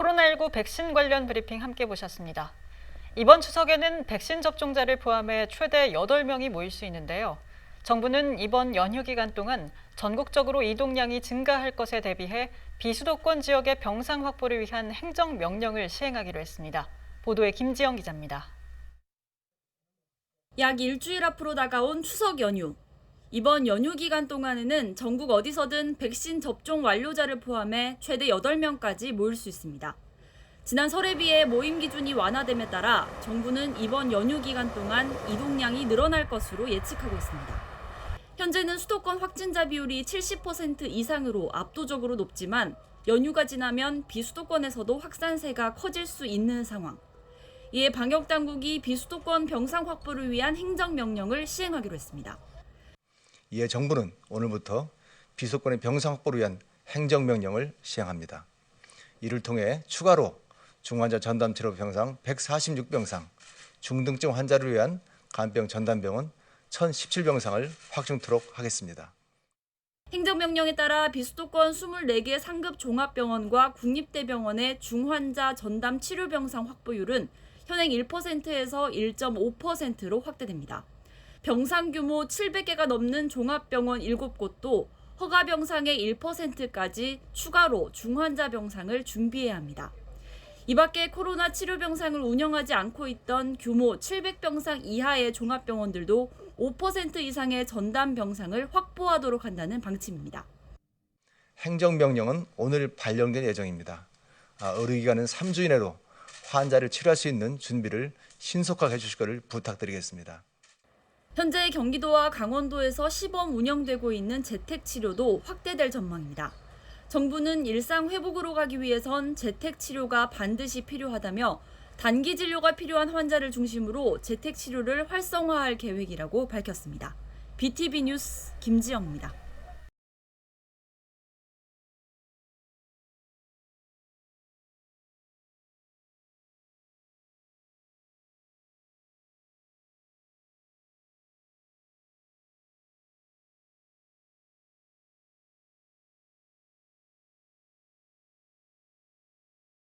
코로나19 백신 관련 브리핑 함께 보셨습니다. 이번 추석에는 백신 접종자를 포함해 최대 8명이 모일 수 있는데요. 정부는 이번 연휴 기간 동안 전국적으로 이동량이 증가할 것에 대비해 비수도권 지역의 병상 확보를 위한 행정 명령을 시행하기로 했습니다. 보도에 김지영 기자입니다. 약 일주일 앞으로 다가온 추석 연휴. 이번 연휴 기간 동안에는 전국 어디서든 백신 접종 완료자를 포함해 최대 8명까지 모일 수 있습니다. 지난 설에 비해 모임 기준이 완화됨에 따라 정부는 이번 연휴 기간 동안 이동량이 늘어날 것으로 예측하고 있습니다. 현재는 수도권 확진자 비율이 70% 이상으로 압도적으로 높지만 연휴가 지나면 비수도권에서도 확산세가 커질 수 있는 상황. 이에 방역 당국이 비수도권 병상 확보를 위한 행정 명령을 시행하기로 했습니다. 이에 정부는 오늘부터 비수도권의 병상 확보를 위한 행정명령을 시행합니다. 이를 통해 추가로 중환자 전담 치료 병상 146병상, 중등증 환자를 위한 간병 전담병원 1017병상을 확충토록 하겠습니다. 행정명령에 따라 비수도권 24개 상급 종합병원과 국립대병원의 중환자 전담 치료병상 확보율은 현행 1%에서 1.5%로 확대됩니다. 병상 규모 700개가 넘는 종합병원 7곳도 허가 병상의 1%까지 추가로 중환자 병상을 준비해야 합니다. 이 밖에 코로나 치료 병상을 운영하지 않고 있던 규모 700병상 이하의 종합병원들도 5% 이상의 전담 병상을 확보하도록 한다는 방침입니다. 행정명령은 오늘 발령될 예정입니다. 아, 의료기관은 3주 이내로 환자를 치료할 수 있는 준비를 신속하게 해주실 것을 부탁드리겠습니다. 현재 경기도와 강원도에서 시범 운영되고 있는 재택 치료도 확대될 전망입니다. 정부는 일상 회복으로 가기 위해선 재택 치료가 반드시 필요하다며 단기 진료가 필요한 환자를 중심으로 재택 치료를 활성화할 계획이라고 밝혔습니다. BTV 뉴스 김지영입니다.